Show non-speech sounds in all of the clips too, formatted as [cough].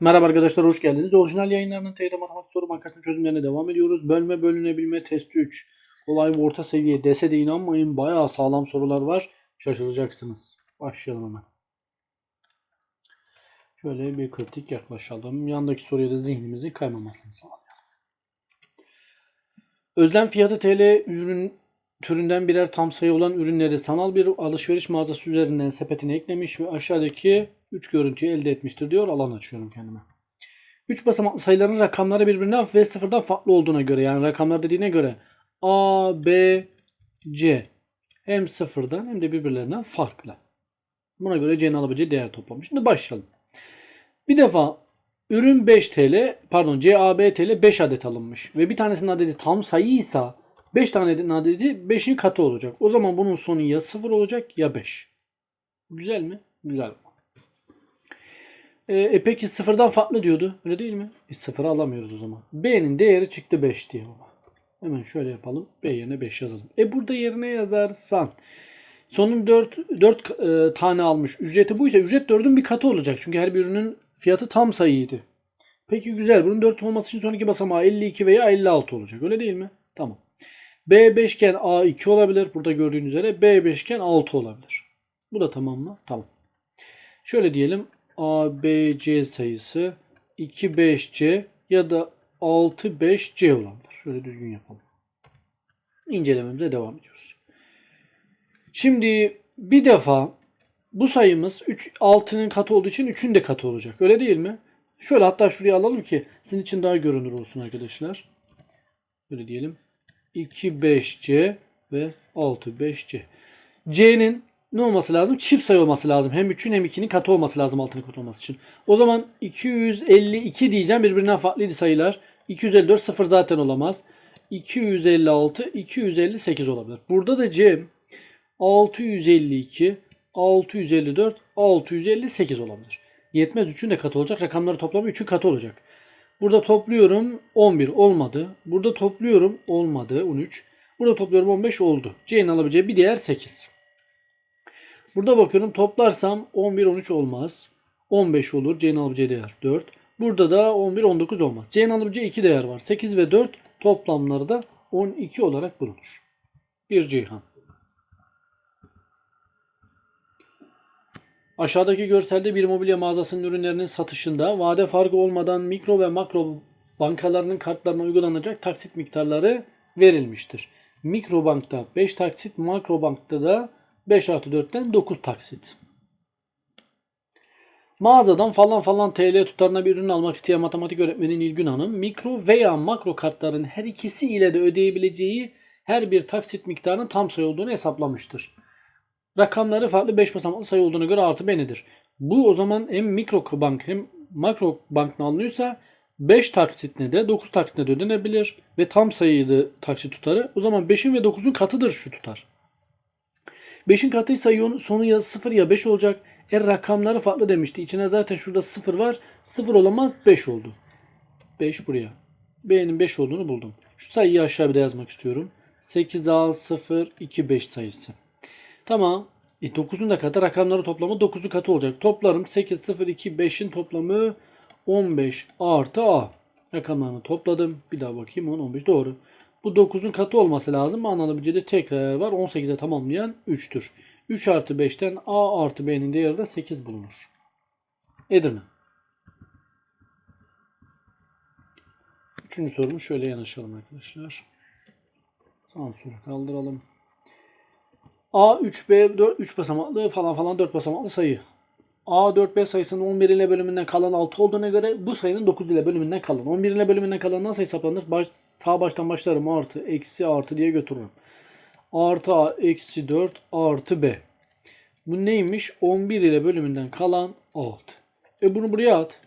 Merhaba arkadaşlar hoş geldiniz. Orijinal yayınlarının TYT Matematik Soru Bankası'nın çözümlerine devam ediyoruz. Bölme bölünebilme testi 3. Kolay ve orta seviye dese de inanmayın bayağı sağlam sorular var. Şaşıracaksınız. Başlayalım hemen. Şöyle bir kritik yaklaşalım. Yandaki soruya da zihnimizin kaymamasını sağlayalım. Özlem fiyatı TL ürün türünden birer tam sayı olan ürünleri sanal bir alışveriş mağazası üzerinden sepetine eklemiş ve aşağıdaki 3 görüntüyü elde etmiştir diyor. Alan açıyorum kendime. 3 basamaklı sayıların rakamları birbirinden ve sıfırdan farklı olduğuna göre yani rakamlar dediğine göre A, B, C hem sıfırdan hem de birbirlerinden farklı. Buna göre C'nin alabileceği değer toplamış. Şimdi başlayalım. Bir defa ürün 5 TL pardon CAB TL 5 adet alınmış ve bir tanesinin adedi tam sayıysa 5 tane adedi 5'in katı olacak. O zaman bunun sonu ya 0 olacak ya 5. Güzel mi? Güzel. E, e peki sıfırdan farklı diyordu. Öyle değil mi? E, sıfırı alamıyoruz o zaman. B'nin değeri çıktı 5 diye baba. Hemen şöyle yapalım. B yerine 5 yazalım. E burada yerine yazarsan sonun 4, 4 e, tane almış. Ücreti buysa ücret 4'ün bir katı olacak. Çünkü her bir ürünün fiyatı tam sayıydı. Peki güzel. Bunun 4 olması için son iki basamağı 52 veya 56 olacak. Öyle değil mi? Tamam. B 5 iken A 2 olabilir. Burada gördüğünüz üzere B 5 iken 6 olabilir. Bu da tamam mı? Tamam. Şöyle diyelim. A, B, C sayısı 2, 5, C ya da 6, 5, C olabilir. Şöyle düzgün yapalım. İncelememize devam ediyoruz. Şimdi bir defa bu sayımız 3, 6'nın katı olduğu için 3'ün de katı olacak. Öyle değil mi? Şöyle hatta şuraya alalım ki sizin için daha görünür olsun arkadaşlar. Böyle diyelim. 2, 5C ve 6, 5C. C'nin ne olması lazım? Çift sayı olması lazım. Hem 3'ün hem 2'nin katı olması lazım altının katı olması için. O zaman 252 diyeceğim. Birbirinden farklıydı sayılar. 254 sıfır zaten olamaz. 256, 258 olabilir. Burada da C 652, 654, 658 olabilir. Yetmez 3'ün de katı olacak. Rakamları toplamı 3'ün katı olacak. Burada topluyorum 11 olmadı. Burada topluyorum olmadı 13. Burada topluyorum 15 oldu. C'nin alabileceği bir değer 8. Burada bakıyorum toplarsam 11 13 olmaz. 15 olur. C'nin alabileceği değer 4. Burada da 11 19 olmaz. C'nin alabileceği 2 değer var. 8 ve 4 toplamları da 12 olarak bulunur. Bir Ceyhan. Aşağıdaki görselde bir mobilya mağazasının ürünlerinin satışında vade farkı olmadan mikro ve makro bankalarının kartlarına uygulanacak taksit miktarları verilmiştir. Mikrobankta 5 taksit, makrobankta da 5 artı 4'ten 9 taksit. Mağazadan falan falan TL tutarına bir ürün almak isteyen matematik öğretmeni Nilgün Hanım, mikro veya makro kartların her ikisi ile de ödeyebileceği her bir taksit miktarının tam sayı olduğunu hesaplamıştır. Rakamları farklı 5 basamaklı sayı olduğuna göre artı b nedir? Bu o zaman hem mikro bank hem makro bankla alınıyorsa 5 taksitle de 9 taksitle de ödenebilir ve tam sayıydı taksit tutarı. O zaman 5'in ve 9'un katıdır şu tutar. 5'in katıysa sonu ya 0 ya 5 olacak. E rakamları farklı demişti. İçine zaten şurada 0 var. 0 olamaz 5 oldu. 5 buraya. B'nin 5 olduğunu buldum. Şu sayıyı aşağı bir de yazmak istiyorum. 8A 0 2 5 sayısı. Tamam. E 9'un da katı rakamları toplamı 9'u katı olacak. Toplarım 8 0 2 5'in toplamı 15 artı A. Rakamlarını topladım. Bir daha bakayım 10 15 doğru. Bu 9'un katı olması lazım. Anlalı bir de tekrar var. 18'e tamamlayan 3'tür. 3 artı 5'ten A artı B'nin değeri de 8 bulunur. Edirne. Üçüncü sorumu şöyle yanaşalım arkadaşlar. Sansürü kaldıralım. A 3B 4 3 basamaklı falan falan 4 basamaklı sayı. A 4B sayısının 11 ile bölümünden kalan 6 olduğuna göre bu sayının 9 ile bölümünden kalan. 11 ile bölümünden kalan nasıl hesaplanır? Baş, sağ baştan başlarım artı eksi artı diye götürürüm. Artı A eksi 4 artı B. Bu neymiş? 11 ile bölümünden kalan 6. E bunu buraya at.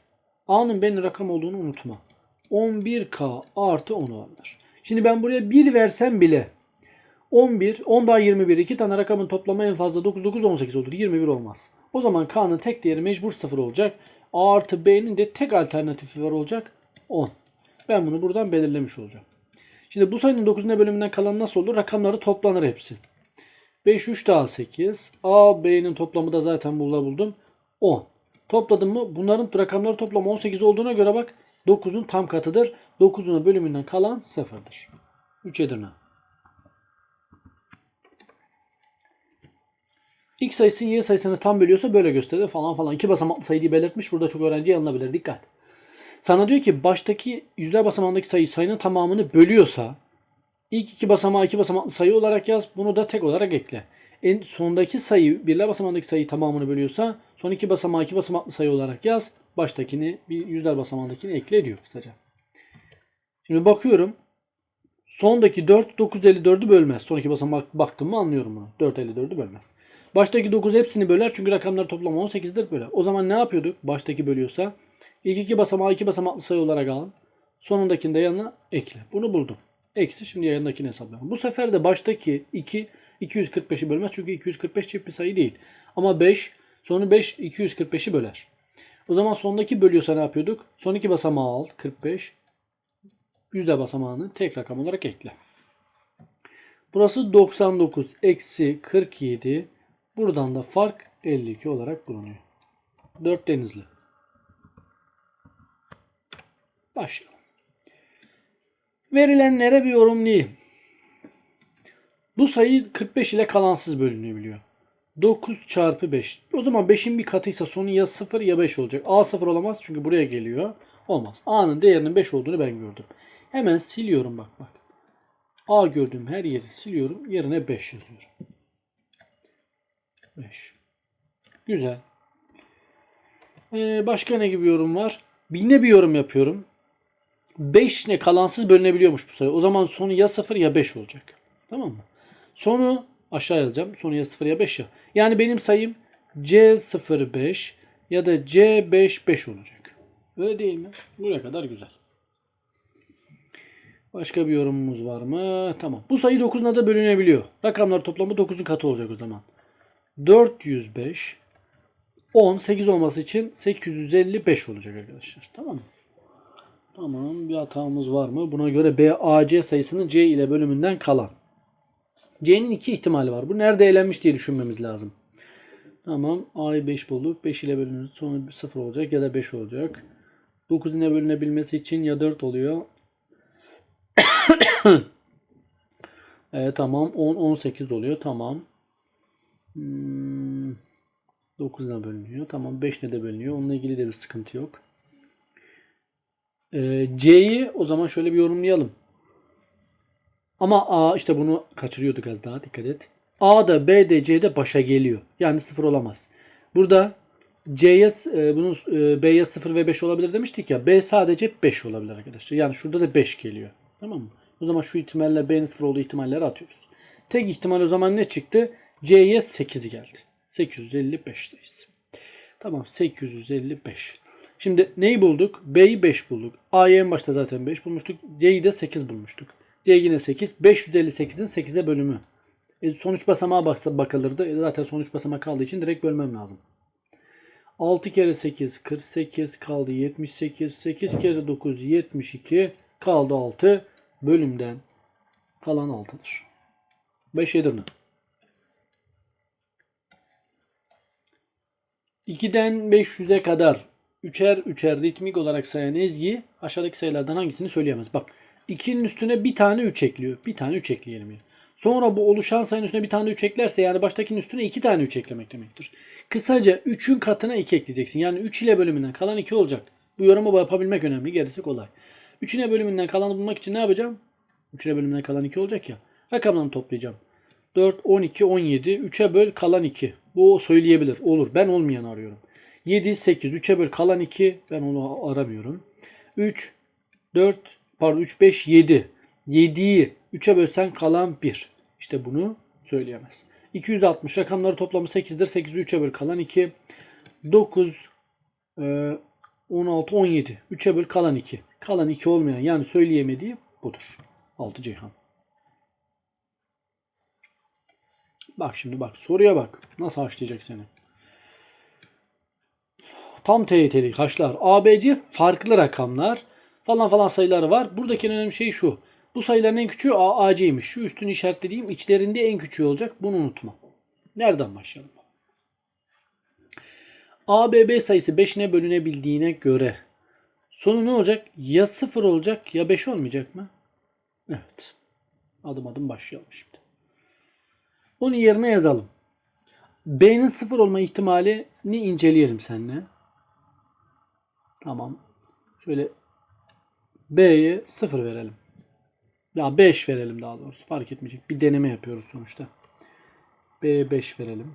A'nın B'nin rakam olduğunu unutma. 11K artı 10 olabilir. Şimdi ben buraya 1 versem bile 11, 10 daha 21. İki tane rakamın toplamı en fazla 9, 9, 18 olur. 21 olmaz. O zaman K'nın tek değeri mecbur 0 olacak. A artı B'nin de tek alternatifi var olacak 10. Ben bunu buradan belirlemiş olacağım. Şimdi bu sayının 9'un bölümünden kalan nasıl olur? Rakamları toplanır hepsi. 5, 3 daha 8. A, B'nin toplamı da zaten burada buldum. 10. Topladım mı? Bunların rakamları toplamı 18 olduğuna göre bak 9'un tam katıdır. 9'un bölümünden kalan 0'dır. 3 Edirne. X sayısı Y sayısını tam bölüyorsa böyle gösterir falan falan. İki basamaklı sayıyı belirtmiş. Burada çok öğrenci yanılabilir. Dikkat. Sana diyor ki baştaki yüzler basamağındaki sayı sayının tamamını bölüyorsa ilk iki basamağı iki basamaklı sayı olarak yaz. Bunu da tek olarak ekle. En sondaki sayı birler basamağındaki sayı tamamını bölüyorsa son iki basamağı iki basamaklı sayı olarak yaz. Baştakini bir yüzler basamağındakini ekle diyor kısaca. Şimdi bakıyorum. Sondaki 4 954'ü bölmez. Son iki basamak baktım mı anlıyorum bunu. 454'ü bölmez. Baştaki 9 hepsini böler çünkü rakamlar toplamı 18'dir böyle. O zaman ne yapıyorduk? Baştaki bölüyorsa ilk iki basamağı iki basamaklı sayı olarak alın. Sonundakini de yanına ekle. Bunu buldum. Eksi şimdi yanındakini hesaplayalım. Bu sefer de baştaki 2 245'i bölmez çünkü 245 çift bir sayı değil. Ama 5 sonu 5 245'i böler. O zaman sondaki bölüyorsa ne yapıyorduk? Son iki basamağı al 45. Yüzde basamağını tek rakam olarak ekle. Burası 99 eksi 47. Buradan da fark 52 olarak bulunuyor. 4 denizli. Başlayalım. Verilenlere bir yorumlayayım. Bu sayı 45 ile kalansız bölünebiliyor. 9 çarpı 5. O zaman 5'in bir katıysa sonu ya 0 ya 5 olacak. A 0 olamaz çünkü buraya geliyor. Olmaz. A'nın değerinin 5 olduğunu ben gördüm. Hemen siliyorum bak bak. A gördüğüm her yeri siliyorum. Yerine 5 yazıyorum. 5. Güzel. Ee, başka ne gibi yorum var? Yine bir yorum yapıyorum. 5 ne kalansız bölünebiliyormuş bu sayı. O zaman sonu ya 0 ya 5 olacak. Tamam mı? Sonu aşağı yazacağım. Sonu ya 0 ya 5 ya. Yani benim sayım C05 ya da C55 olacak. Öyle değil mi? Buraya kadar güzel. Başka bir yorumumuz var mı? Tamam. Bu sayı 9'una da bölünebiliyor. Rakamlar toplamı 9'un katı olacak o zaman. 405 10 8 olması için 855 olacak arkadaşlar. Tamam mı? Tamam. Bir hatamız var mı? Buna göre BAC sayısının C ile bölümünden kalan. C'nin iki ihtimali var. Bu nerede elenmiş diye düşünmemiz lazım. Tamam. A'yı 5 bulduk. 5 ile bölünür. Sonra 0 olacak ya da 5 olacak. 9 ile bölünebilmesi için ya 4 oluyor. [coughs] evet tamam. 10 18 oluyor. Tamam. Hmm, 9 ile bölünüyor. Tamam 5 ile de bölünüyor. Onunla ilgili de bir sıkıntı yok. Ee, C'yi o zaman şöyle bir yorumlayalım. Ama A işte bunu kaçırıyorduk az daha dikkat et. A da B de C de başa geliyor. Yani 0 olamaz. Burada C'ye e, bunun e, B'ye 0 ve 5 olabilir demiştik ya. B sadece 5 olabilir arkadaşlar. Yani şurada da 5 geliyor. Tamam mı? O zaman şu ihtimalle B'nin 0 olduğu ihtimalleri atıyoruz. Tek ihtimal o zaman ne çıktı? C'ye 8 geldi. 855'teyiz. Tamam 855. Şimdi neyi bulduk? B'yi 5 bulduk. A'yı en başta zaten 5 bulmuştuk. C'yi de 8 bulmuştuk. C yine 8. 558'in 8'e bölümü. E, sonuç basamağa baksa bakılırdı. E, zaten sonuç basamak kaldığı için direkt bölmem lazım. 6 kere 8 48 kaldı 78. 8 kere 9 72 kaldı 6. Bölümden kalan 6'dır. 5 Edirne. 2'den 500'e kadar üçer üçer ritmik olarak sayan Ezgi aşağıdaki sayılardan hangisini söyleyemez? Bak 2'nin üstüne bir tane 3 ekliyor. Bir tane 3 ekleyelim. Yani. Sonra bu oluşan sayının üstüne bir tane 3 eklerse yani baştakinin üstüne 2 tane 3 eklemek demektir. Kısaca 3'ün katına 2 ekleyeceksin. Yani 3 ile bölümünden kalan 2 olacak. Bu yorumu yapabilmek önemli. Gerisi kolay. 3 ile bölümünden kalanı bulmak için ne yapacağım? 3 ile bölümünden kalan 2 olacak ya. Rakamlarını toplayacağım. 4, 12, 17. 3'e böl kalan 2. Bu söyleyebilir. Olur. Ben olmayanı arıyorum. 7, 8. 3'e böl kalan 2. Ben onu aramıyorum. 3, 4, pardon 3, 5, 7. 7'yi 3'e bölsen kalan 1. İşte bunu söyleyemez. 260 rakamları toplamı 8'dir. 8'i 3'e böl kalan 2. 9, 16, 17. 3'e böl kalan 2. Kalan 2 olmayan yani söyleyemediği budur. 6 Ceyhan. Bak şimdi bak soruya bak. Nasıl haşlayacak seni. Tam TYT'lik haşlar. ABC farklı rakamlar falan falan sayıları var. Buradaki en önemli şey şu. Bu sayıların en küçüğü AAC'ymiş. Şu üstünü işaretlediğim içlerinde en küçüğü olacak. Bunu unutma. Nereden başlayalım? A, B, B sayısı 5'ine bölünebildiğine göre sonu ne olacak? Ya 0 olacak ya 5 olmayacak mı? Evet. Adım adım başlayalım şimdi. Onu yerine yazalım. B'nin 0 olma ihtimalini inceleyelim seninle. Tamam. Şöyle B'ye 0 verelim. Ya 5 verelim daha doğrusu. Fark etmeyecek. Bir deneme yapıyoruz sonuçta. B'ye 5 verelim.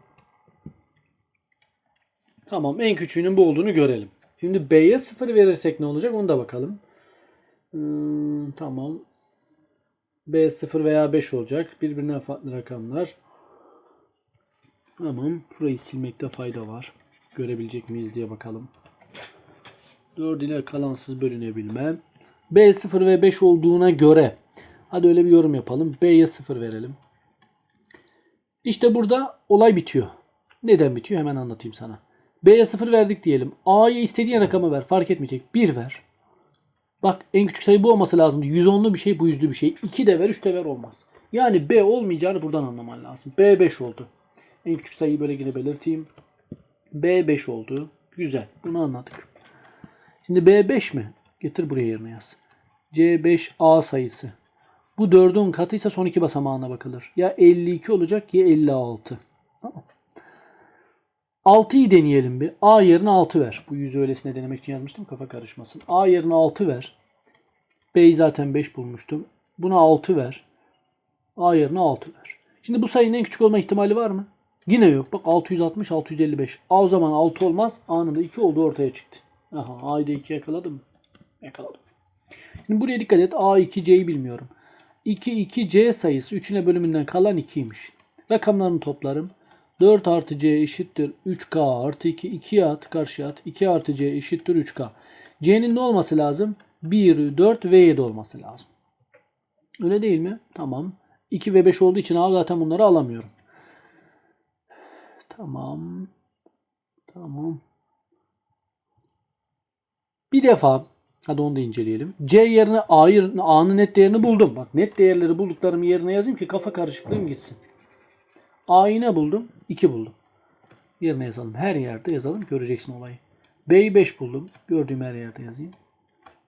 Tamam. En küçüğünün bu olduğunu görelim. Şimdi B'ye 0 verirsek ne olacak? Onu da bakalım. Hmm, tamam. B 0 veya 5 olacak. Birbirinden farklı rakamlar. Tamam. Burayı silmekte fayda var. Görebilecek miyiz diye bakalım. 4 ile kalansız bölünebilme. B 0 ve 5 olduğuna göre hadi öyle bir yorum yapalım. B'ye 0 verelim. İşte burada olay bitiyor. Neden bitiyor? Hemen anlatayım sana. B'ye 0 verdik diyelim. A'ya istediğin rakamı ver. Fark etmeyecek. 1 ver. Bak en küçük sayı bu olması lazımdı. 110'lu bir şey bu yüzlü bir şey. 2 de ver 3 de ver olmaz. Yani B olmayacağını buradan anlaman lazım. B 5 oldu. En küçük sayıyı böyle yine belirteyim. B 5 oldu. Güzel. Bunu anladık. Şimdi B 5 mi? Getir buraya yerine yaz. C5A sayısı. Bu 4'ün katıysa son iki basamağına bakılır. Ya 52 olacak ya 56. Tamam. 6'yı deneyelim bir. A yerine 6 ver. Bu yüzü öylesine denemek için yazmıştım kafa karışmasın. A yerine 6 ver. B'yi zaten 5 bulmuştum. Buna 6 ver. A yerine 6 ver. Şimdi bu sayının en küçük olma ihtimali var mı? Yine yok. Bak 660, 655. A o zaman 6 olmaz. A'nın da 2 olduğu ortaya çıktı. Aha A'yı da 2 yakaladım? Yakaladım. Şimdi buraya dikkat et. A 2C'yi bilmiyorum. 2 2C sayısı 3'üne bölümünden kalan 2'ymiş. Rakamlarını toplarım. 4 artı C eşittir 3K artı 2. 2'ye at karşıya at. 2 artı C eşittir 3K. C'nin ne olması lazım? 1, 4 ve 7 olması lazım. Öyle değil mi? Tamam. 2 ve 5 olduğu için A zaten bunları alamıyorum. Tamam. Tamam. Bir defa hadi onu da inceleyelim. C yerine A'yı A'nın net değerini buldum. Bak net değerleri bulduklarımı yerine yazayım ki kafa karışıklığım gitsin. A'yı ne buldum? 2 buldum. Yerine yazalım. Her yerde yazalım. Göreceksin olayı. B'yi 5 buldum. Gördüğüm her yerde yazayım.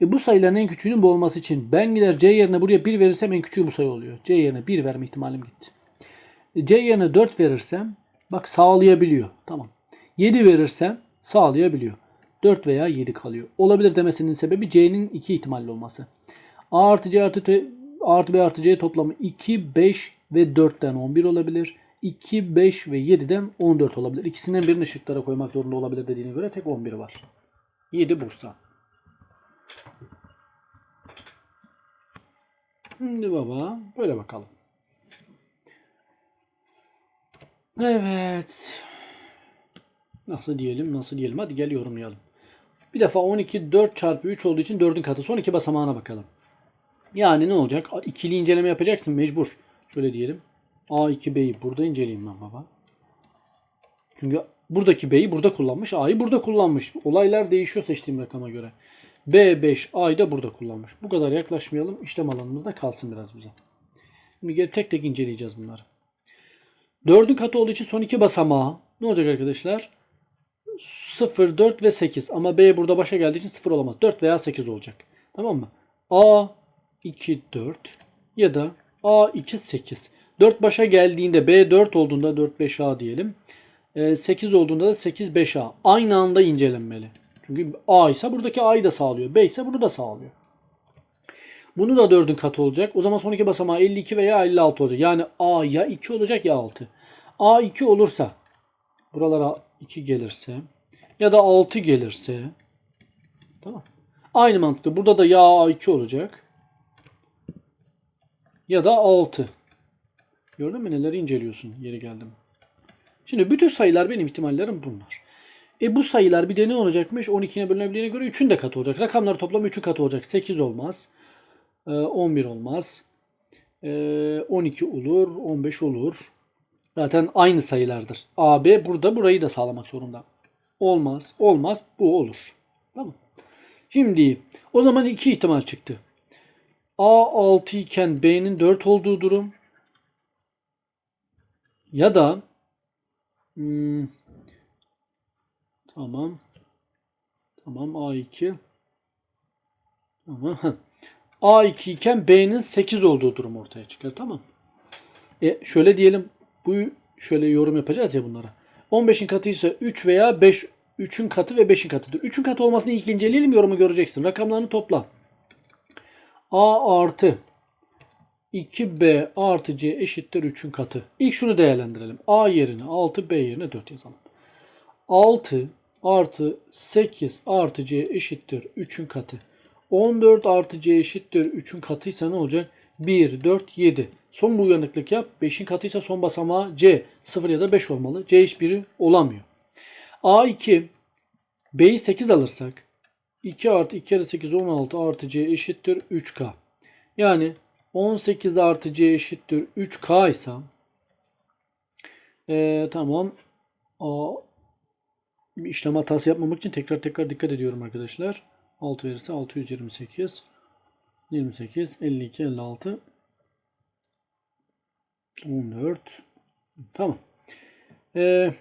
E bu sayıların en küçüğünün bu olması için ben gider C yerine buraya 1 verirsem en küçüğü bu sayı oluyor. C yerine 1 verme ihtimalim gitti. E C yerine 4 verirsem bak sağlayabiliyor. Tamam. 7 verirsem sağlayabiliyor. 4 veya 7 kalıyor. Olabilir demesinin sebebi C'nin 2 ihtimalli olması. A artı C artı, T, artı B artı C toplamı 2, 5 ve 4'ten 11 olabilir. 2, 5 ve 7'den 14 olabilir. İkisinden birini şıklara koymak zorunda olabilir dediğine göre tek 11 var. 7 Bursa. Şimdi baba böyle bakalım. Evet. Nasıl diyelim nasıl diyelim hadi gel yorumlayalım. Bir defa 12 4 çarpı 3 olduğu için 4'ün katı. Son iki basamağına bakalım. Yani ne olacak? İkili inceleme yapacaksın mecbur. Şöyle diyelim. A2B'yi burada inceleyeyim ben baba. Çünkü buradaki B'yi burada kullanmış. A'yı burada kullanmış. Olaylar değişiyor seçtiğim rakama göre. B5 A'yı da burada kullanmış. Bu kadar yaklaşmayalım. İşlem alanımızda kalsın biraz bize. Şimdi gel tek tek inceleyeceğiz bunları. 4'ün katı olduğu için son iki basamağı ne olacak arkadaşlar? 0, 4 ve 8. Ama B burada başa geldiği için 0 olamaz. 4 veya 8 olacak. Tamam mı? A 2, 4 ya da A 2, 8. 4 başa geldiğinde B 4 olduğunda 4, 5 A diyelim. 8 olduğunda da 8, 5 A. Aynı anda incelenmeli. Çünkü A ise buradaki A'yı da sağlıyor. B ise bunu da sağlıyor. Bunu da 4'ün katı olacak. O zaman son iki basamağı 52 veya 56 olacak. Yani A ya 2 olacak ya 6. A 2 olursa buralara 2 gelirse ya da 6 gelirse tamam. Aynı mantıkta burada da ya A2 olacak ya da 6. Gördün mü neleri inceliyorsun yeri geldim. Şimdi bütün sayılar benim ihtimallerim bunlar. E bu sayılar bir de ne olacakmış? 12'ye bölünebildiğine göre 3'ün de katı olacak. Rakamları toplam 3'ün katı olacak. 8 olmaz. 11 olmaz. 12 olur. 15 olur. Zaten aynı sayılardır. AB burada burayı da sağlamak zorunda. Olmaz. Olmaz. Bu olur. Tamam. Şimdi o zaman iki ihtimal çıktı. A 6 iken B'nin 4 olduğu durum ya da hmm, Tamam. Tamam A2. Tamam. A2 iken B'nin 8 olduğu durum ortaya çıkar. Tamam. E şöyle diyelim. Bu şöyle yorum yapacağız ya bunlara. 15'in katı ise 3 veya 5 3'ün katı ve 5'in katıdır. 3'ün katı olmasını ilk inceleyelim yorumu göreceksin. Rakamlarını topla. A artı 2B artı C eşittir 3'ün katı. İlk şunu değerlendirelim. A yerine 6, B yerine 4 yazalım. 6 artı 8 artı C eşittir 3'ün katı. 14 artı C eşittir 3'ün katıysa ne olacak? 1, 4, 7. Son bir uyanıklık yap. 5'in katıysa son basamağı C. 0 ya da 5 olmalı. C hiçbiri olamıyor. A2 B'yi 8 alırsak 2 artı 2 kere 8 16 artı C eşittir 3K. Yani 18 artı C eşittir 3K ise ee, tamam A, işlem hatası yapmamak için tekrar tekrar dikkat ediyorum arkadaşlar. 6 verirse 628 28 52 56 14 tamam. Ee,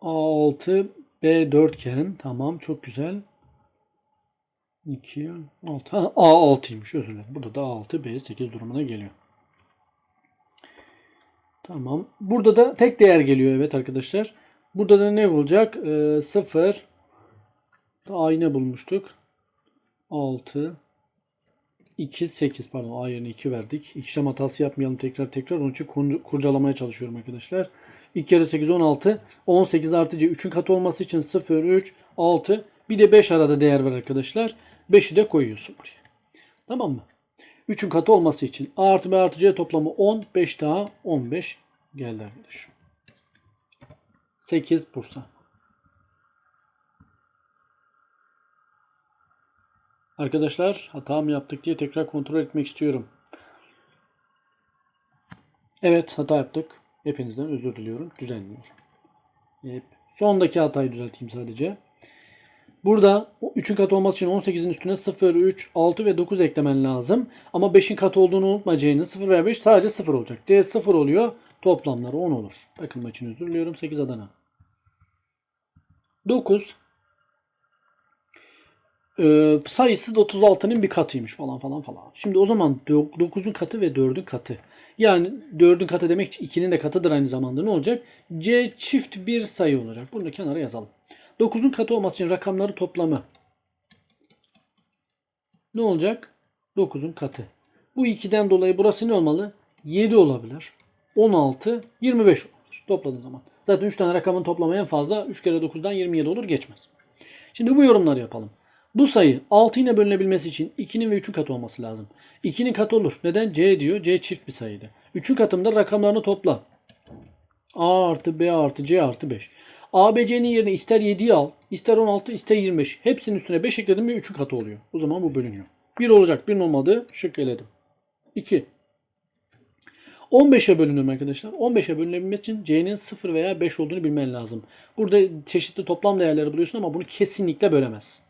A6 B4 iken tamam çok güzel. 2 6 ha, A6'ymış özür dilerim. Burada da A6 B8 durumuna geliyor. Tamam. Burada da tek değer geliyor evet arkadaşlar. Burada da ne olacak? Ee, 0 A'yı bulmuştuk? 6 2 8 pardon A yerine 2 verdik. İşlem hatası yapmayalım tekrar tekrar. Onun için kur- kurcalamaya çalışıyorum arkadaşlar. 2 kere 8 16. 18 artı C 3'ün katı olması için 0 3 6 bir de 5 arada değer var arkadaşlar. 5'i de koyuyorsun buraya. Tamam mı? 3'ün katı olması için A artı B artı C toplamı 10. 5 daha 15 geldi arkadaşlar. 8 Bursa. Arkadaşlar hata mı yaptık diye tekrar kontrol etmek istiyorum. Evet hata yaptık. Hepinizden özür diliyorum. Düzenliyorum. Hep. Sondaki hatayı düzelteyim sadece. Burada 3'ün katı olması için 18'in üstüne 0, 3, 6 ve 9 eklemen lazım. Ama 5'in katı olduğunu unutma C'nin. 0 veya 5 sadece 0 olacak. C 0 oluyor. Toplamları 10 olur. Bakın için özür diliyorum. 8 Adana. 9 ee, sayısı da 36'nın bir katıymış falan falan falan. Şimdi o zaman 9'un katı ve 4'ün katı. Yani 4'ün katı demek için 2'nin de katıdır aynı zamanda ne olacak? C çift bir sayı olacak. Bunu da kenara yazalım. 9'un katı olması için rakamları toplamı ne olacak? 9'un katı. Bu 2'den dolayı burası ne olmalı? 7 olabilir. 16, 25 olabilir. Topladığın zaman. Zaten 3 tane rakamın toplamı en fazla 3 kere 9'dan 27 olur geçmez. Şimdi bu yorumları yapalım. Bu sayı 6 ile bölünebilmesi için 2'nin ve 3'ün katı olması lazım. 2'nin katı olur. Neden? C diyor. C çift bir sayıydı. 3'ün katında rakamlarını topla. A artı B artı C artı 5. A, B, C'nin yerine ister 7'yi al, ister 16, ister 25. Hepsinin üstüne 5 ekledim ve 3'ün katı oluyor. O zaman bu bölünüyor. 1 olacak. 1'in olmadığı şık eledim. 2. 15'e bölünür arkadaşlar. 15'e bölünebilmek için C'nin 0 veya 5 olduğunu bilmen lazım. Burada çeşitli toplam değerleri buluyorsun ama bunu kesinlikle bölemezsin.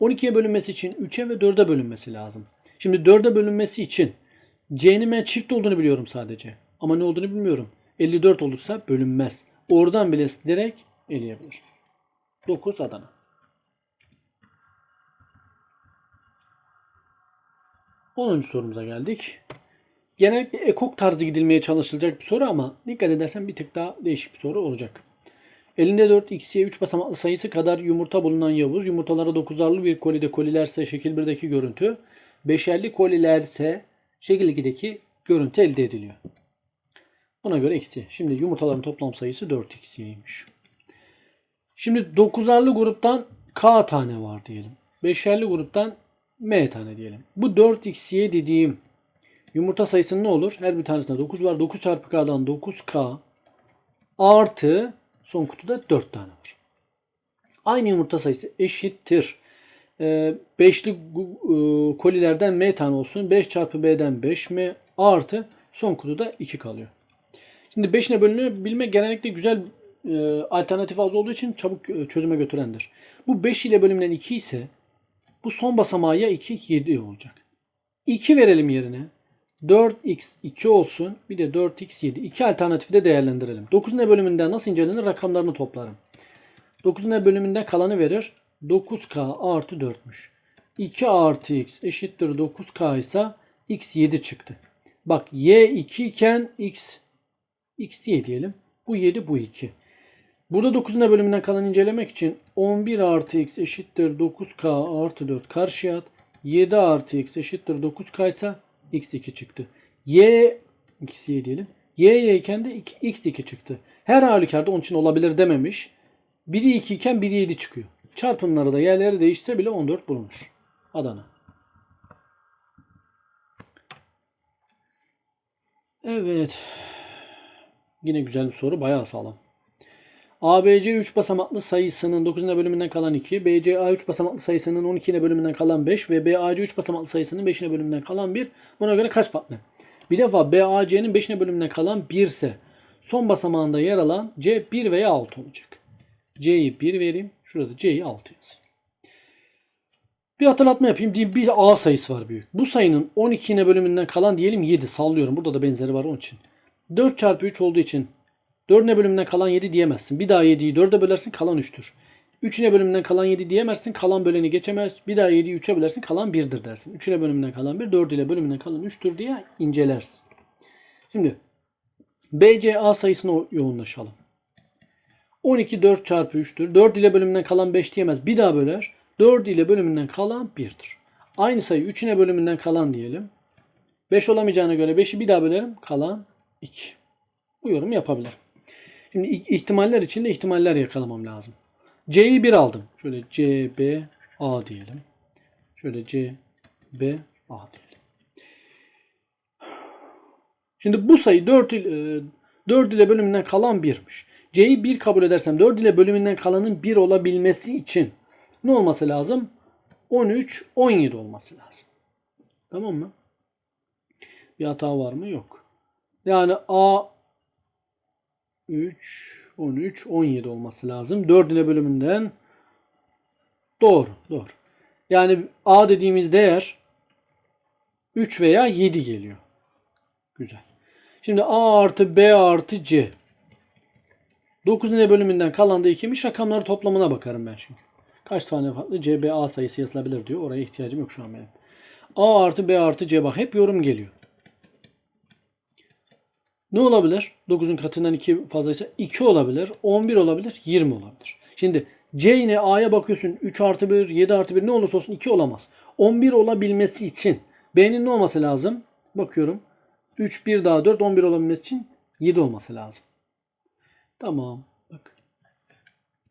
12'ye bölünmesi için 3'e ve 4'e bölünmesi lazım. Şimdi 4'e bölünmesi için C'nin ben çift olduğunu biliyorum sadece. Ama ne olduğunu bilmiyorum. 54 olursa bölünmez. Oradan bile direkt eleyebilir. 9 Adana. Onuncu sorumuza geldik. Genellikle ekok tarzı gidilmeye çalışılacak bir soru ama dikkat edersen bir tık daha değişik bir soru olacak. Elinde 4 x'ye 3 basamaklı sayısı kadar yumurta bulunan Yavuz, yumurtalara 9'arlı bir kolide kolilerse şekil 1'deki görüntü, 5'erli kolilerse şekil 2'deki görüntü elde ediliyor. Buna göre x'i. Şimdi yumurtaların toplam sayısı 4x'yeymiş. Şimdi 9'arlı gruptan k tane var diyelim. 5'erli gruptan m tane diyelim. Bu 4x'ye dediğim yumurta sayısının ne olur? Her bir tanesinde 9 var. 9 çarpı k'dan 9k artı Son kutuda 4 tane var. Aynı yumurta sayısı eşittir. Ee, beşli e, kolilerden m tane olsun. 5 çarpı b'den 5 m artı son kutuda 2 kalıyor. Şimdi 5 ile bölünebilmek genellikle güzel e, alternatif az olduğu için çabuk e, çözüme götürendir. Bu 5 ile bölümlen 2 ise bu son basamağı ya 2 7 olacak. 2 verelim yerine. 4x 2 olsun. Bir de 4x 7. İki alternatifi de değerlendirelim. 9'un ne bölümünden nasıl incelenir? Rakamlarını toplarım. 9'un her bölümünden kalanı verir. 9k artı 4'müş. 2 artı x eşittir 9k ise x 7 çıktı. Bak y 2 iken x x y diyelim. Bu 7 bu 2. Burada 9'un da bölümünden kalan incelemek için 11 artı x eşittir 9k artı 4 karşıya at. 7 artı x eşittir 9k ise x2 çıktı. y x y diyelim. y y iken de iki- x2 çıktı. Her halükarda onun için olabilir dememiş. Biri 2 iken biri 7 çıkıyor. Çarpımları da yerleri değişse bile 14 bulunur. Adana. Evet. Yine güzel bir soru. Bayağı sağlam. ABC 3 basamaklı sayısının 9. bölümünden kalan 2, BC A3 basamaklı sayısının 12. bölümünden kalan 5 ve BAC 3 basamaklı sayısının 5. bölümünden kalan 1. Buna göre kaç farklı? Bir defa BAC'nin 5. bölümünden kalan 1 ise son basamağında yer alan C 1 veya 6 olacak. C'yi 1 vereyim. Şurada C'yi 6 yazayım. Bir hatırlatma yapayım. Bir, bir A sayısı var büyük. Bu sayının 12'ine bölümünden kalan diyelim 7. Sallıyorum. Burada da benzeri var onun için. 4 çarpı 3 olduğu için 4'üne bölümünden kalan 7 diyemezsin. Bir daha 7'yi 4'e bölersin kalan 3'tür. 3'üne bölümünden kalan 7 diyemezsin. Kalan böleni geçemez. Bir daha 7'yi 3'e bölersin kalan 1'dir dersin. 3'üne bölümünden kalan 1, 4 ile bölümünden kalan 3'tür diye incelersin. Şimdi BCA sayısına yoğunlaşalım. 12 4 çarpı 3'tür. 4 ile bölümünden kalan 5 diyemez. Bir daha böler. 4 ile bölümünden kalan 1'dir. Aynı sayı 3'üne bölümünden kalan diyelim. 5 olamayacağına göre 5'i bir daha bölerim. Kalan 2. Bu yorum yapabilirim. Şimdi ihtimaller için de ihtimaller yakalamam lazım. C'yi 1 aldım. Şöyle C, B, A diyelim. Şöyle C, B, A diyelim. Şimdi bu sayı 4 ile, 4 ile bölümünden kalan 1'miş. C'yi 1 kabul edersem 4 ile bölümünden kalanın 1 olabilmesi için ne olması lazım? 13, 17 olması lazım. Tamam mı? Bir hata var mı? Yok. Yani A 3, 13, 17 olması lazım. 4'üne bölümünden doğru, doğru. Yani A dediğimiz değer 3 veya 7 geliyor. Güzel. Şimdi A artı B artı C. 9'un bölümünden kalan da 2'miş. Rakamları toplamına bakarım ben şimdi. Kaç tane farklı CBA sayısı yazılabilir diyor. Oraya ihtiyacım yok şu an benim. A artı B artı C bak hep yorum geliyor. Ne olabilir? 9'un katından 2 fazlaysa 2 olabilir, 11 olabilir, 20 olabilir. Şimdi C yine A'ya bakıyorsun 3 artı 1, 7 artı 1 ne olursa olsun 2 olamaz. 11 olabilmesi için B'nin ne olması lazım? Bakıyorum. 3, 1 daha 4, 11 olabilmesi için 7 olması lazım. Tamam. Bak.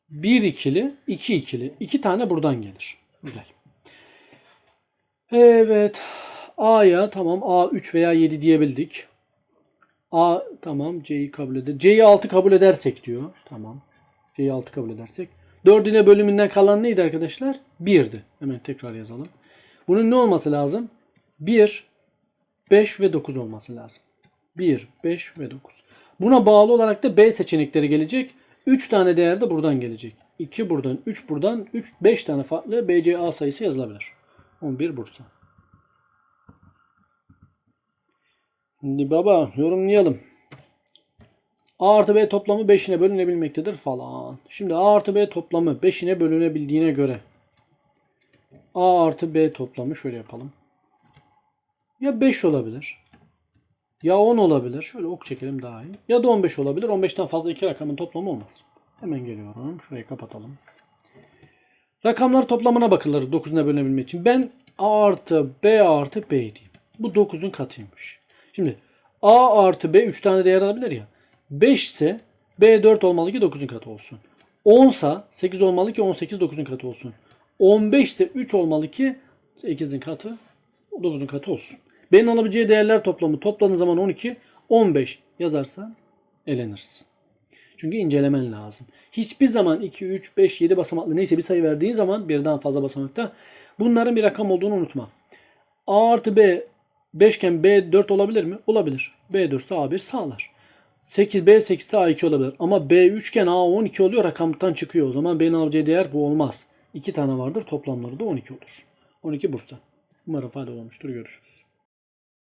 1 ikili, 2 ikili. 2 tane buradan gelir. Güzel. Evet. A'ya tamam A 3 veya 7 diyebildik. A tamam C'yi kabul eder. C'yi 6 kabul edersek diyor. Tamam. C'yi 6 kabul edersek. 4 ile bölümünden kalan neydi arkadaşlar? 1'di. Hemen tekrar yazalım. Bunun ne olması lazım? 1, 5 ve 9 olması lazım. 1, 5 ve 9. Buna bağlı olarak da B seçenekleri gelecek. 3 tane değer de buradan gelecek. 2 buradan, 3 buradan, 3 5 tane farklı BCA sayısı yazılabilir. 11 Bursa. Baba yorumlayalım. A artı B toplamı 5'ine bölünebilmektedir falan. Şimdi A artı B toplamı 5'ine bölünebildiğine göre A artı B toplamı şöyle yapalım. Ya 5 olabilir. Ya 10 olabilir. Şöyle ok çekelim daha iyi. Ya da 15 olabilir. 15'ten fazla iki rakamın toplamı olmaz. Hemen geliyorum. Şurayı kapatalım. Rakamlar toplamına bakılır 9'una bölünebilmek için. Ben A artı B artı B diyeyim. Bu 9'un katıymış. Şimdi A artı B 3 tane değer alabilir ya. 5 ise B 4 olmalı ki 9'un katı olsun. 10 ise 8 olmalı ki 18 9'un katı olsun. 15 ise 3 olmalı ki 8'in katı 9'un katı olsun. B'nin alabileceği değerler toplamı topladığın zaman 12, 15 yazarsan elenirsin. Çünkü incelemen lazım. Hiçbir zaman 2, 3, 5, 7 basamaklı neyse bir sayı verdiğin zaman birden fazla basamakta bunların bir rakam olduğunu unutma. A artı B 5 iken B 4 olabilir mi? Olabilir. B 4 ise A 5 sağlar. 8 B 8 ise A 2 olabilir. Ama B 3 iken A 12 oluyor rakamdan çıkıyor. O zaman B'nin alabileceği değer bu olmaz. 2 tane vardır toplamları da 12 olur. 12 Bursa. Umarım faydalı olmuştur. Görüşürüz.